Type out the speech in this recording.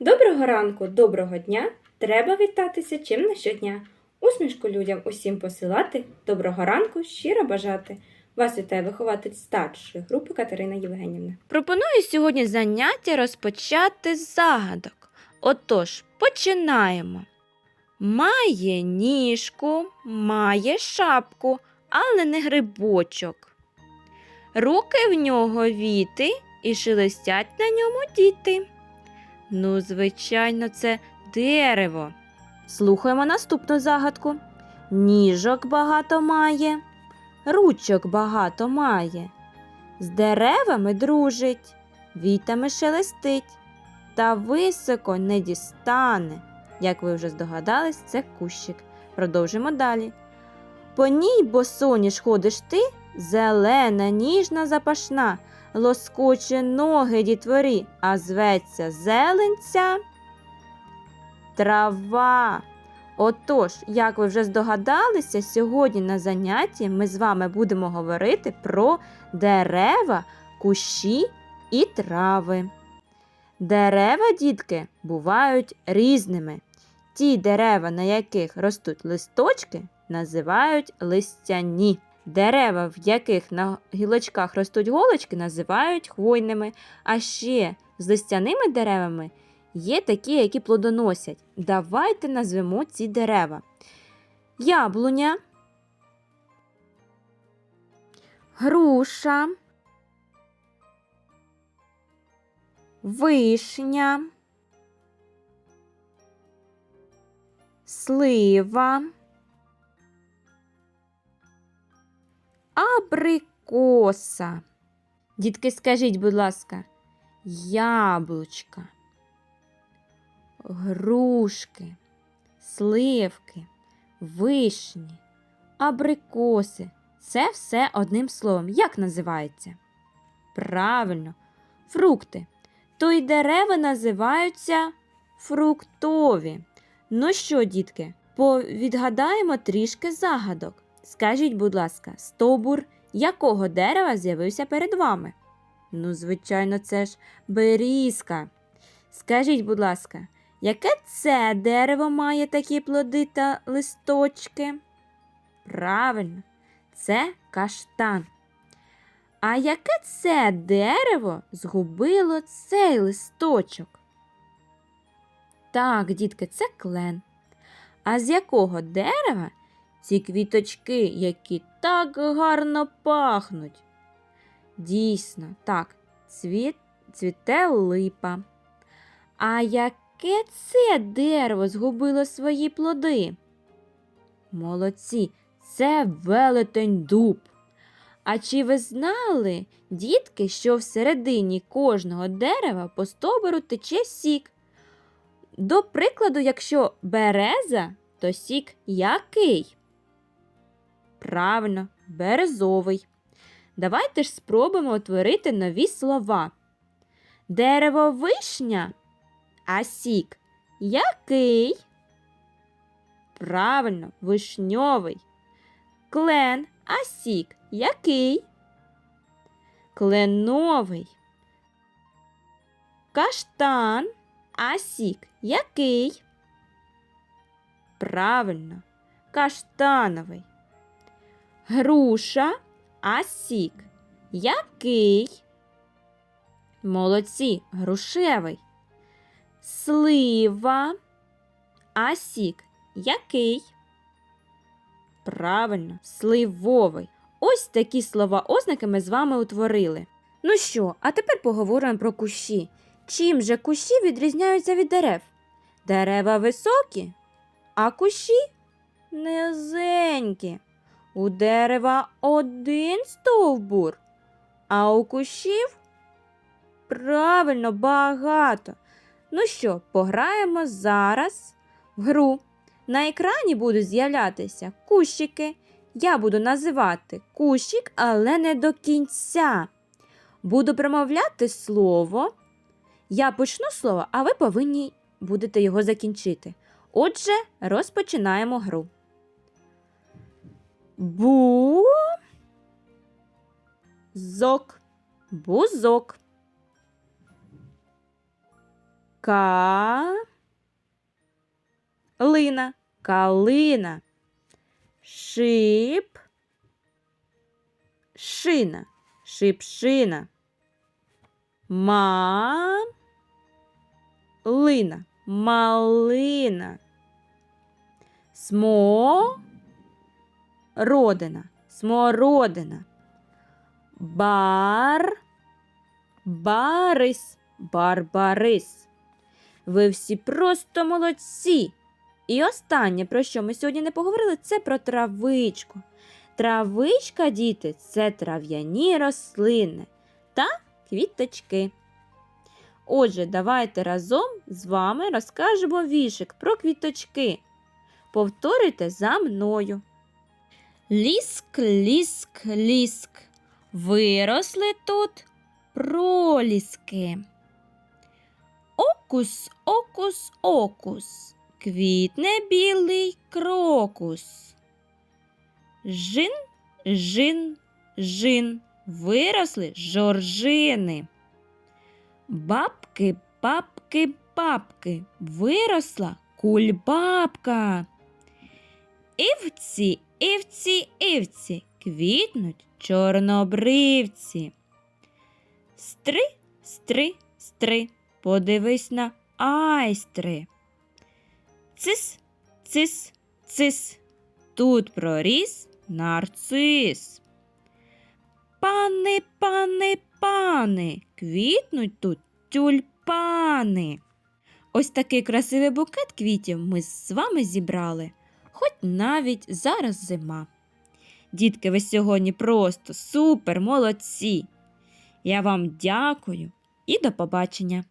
Доброго ранку, доброго дня! Треба вітатися чим на щодня. Усмішку людям усім посилати, доброго ранку, щиро бажати. Вас вітає вихователь старшої групи Катерина Євгенівна. Пропоную сьогодні заняття розпочати з загадок. Отож, починаємо. Має ніжку, має шапку, але не грибочок. Руки в нього віти і шелестять на ньому діти. Ну, звичайно, це дерево. Слухаємо наступну загадку. Ніжок багато має, ручок багато має. З деревами дружить, вітами шелестить, та високо не дістане. Як ви вже здогадались, це кущик. Продовжимо далі. По ній босоніж ходиш ти, зелена, ніжна, запашна, лоскоче ноги дітворі, а зветься зеленця трава. Отож, як ви вже здогадалися, сьогодні на занятті ми з вами будемо говорити про дерева, кущі і трави. Дерева, дітки, бувають різними. Ті дерева, на яких ростуть листочки, називають листяні. Дерева, в яких на гілочках ростуть голочки, називають хвойними. А ще з листяними деревами є такі, які плодоносять. Давайте назвемо ці дерева. Яблуня, груша, вишня, слива. Абрикоса. Дітки, скажіть, будь ласка, яблучка, грушки, сливки, вишні, абрикоси. Це все одним словом. Як називається? Правильно, фрукти. То й дерева називаються фруктові. Ну що, дітки, повідгадаємо трішки загадок. Скажіть, будь ласка, стовбур якого дерева з'явився перед вами? Ну, звичайно, це ж берізка. Скажіть, будь ласка, яке це дерево має такі плоди та листочки? Правильно, це каштан. А яке це дерево згубило цей листочок? Так, дітки, це клен. А з якого дерева ці квіточки, які так гарно пахнуть? Дійсно, так, цвіт, цвіте липа. А яке це дерево згубило свої плоди? Молодці, це велетень дуб. А чи ви знали, дітки, що всередині кожного дерева по стовбуру тече сік? До прикладу, якщо береза, то сік який? Правильно, березовий. Давайте ж спробуємо утворити нові слова. Дерево вишня, а сік який? Правильно, вишньовий. Клен, а сік який? Кленовий. Каштан, а сік який? Правильно, каштановий. Груша, а сік який? Молодці, грушевий. Слива, а сік який? Правильно, сливовий. Ось такі слова ознаки ми з вами утворили. Ну що, а тепер поговоримо про кущі. Чим же кущі відрізняються від дерев? Дерева високі, а кущі низенькі. У дерева один стовбур, а у кущів правильно багато. Ну що, пограємо зараз в гру. На екрані будуть з'являтися кущики. Я буду називати кущик, але не до кінця. Буду промовляти слово. Я почну слово, а ви повинні будете його закінчити. Отже, розпочинаємо гру. Бу. Зок. Бузок. Ка. Лина. Калина. Шип. Шина. Шипшина. Ма. Лина. Малина. Смо. Родина. Смородина. Бар. Барис. Барбарис. Ви всі просто молодці. І останнє, про що ми сьогодні не поговорили, це про травичку. Травичка, діти, це трав'яні рослини та квіточки. Отже, давайте разом з вами розкажемо вішик про квіточки. Повторюйте за мною. Ліск, ліск, ліск. Виросли тут проліски. Окус, окус, окус. Квітне білий крокус. Жин, жин, жин. Виросли жоржини. Бабки, бабки, бабки. Виросла кульбабка. Івці, івці, івці. Квітнуть чорнобривці. Стри, стри, стри. Подивись на айстри. Цис, цис, цис. Тут проріс нарцис. Пани, пани, пани, квітнуть тут тюльпани. Ось такий красивий букет квітів ми з вами зібрали, хоч навіть зараз зима. Дітки, ви сьогодні просто супер молодці. Я вам дякую і до побачення!